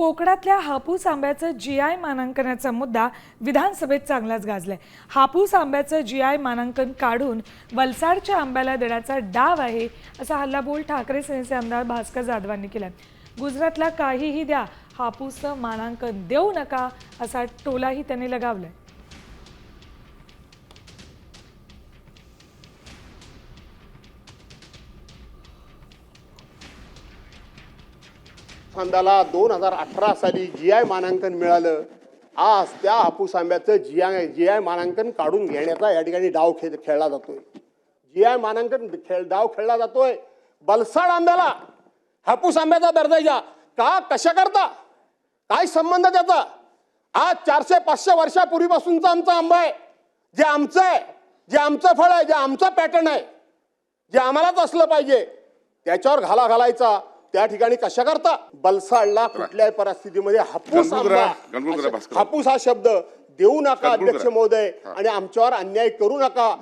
कोकणातल्या हापूस आंब्याचं जी आय मानांकनाचा मुद्दा विधानसभेत चांगलाच गाजलाय. हापूस आंब्याचं जी आय मानांकन काढून वलसाडच्या आंब्याला देण्याचा डाव आहे असा हल्लाबोल ठाकरे सेनेचे आमदार भास्कर जाधवांनी केलाय. गुजरातला काहीही द्या हापूसचं मानांकन देऊ नका असा टोलाही त्यांनी लगावलाय. खांदाला दोन हजार अठरा साली जी आय मानांकन मिळालं. आज त्या हापूस आंब्याचं जी आय जी आय मानांकन काढून घेण्याचा या ठिकाणी डाव खेळ खेळला जातोय. जी आय मानांकन खेळ डाव खेळला जातोय. बलसाड आंब्याला हापूस आंब्याचा दर्जा का कशा करता? काय संबंध त्याचा? आज चारशे पाचशे वर्षापूर्वीपासूनचा आमचा आंबा आहे. जे आमचं आहे जे आमचं फळ आहे जे आमचं पॅटर्न आहे जे आम्हालाच असलं पाहिजे त्याच्यावर घाला घालायचा. त्या ठिकाणी कशा करता? बलसाडला कुठल्याही परिस्थितीमध्ये हापूस करा, भास्कर. हापूस हा शब्द देऊ नका अध्यक्ष करा. महोदय आणि आमच्यावर अन्याय करू नका.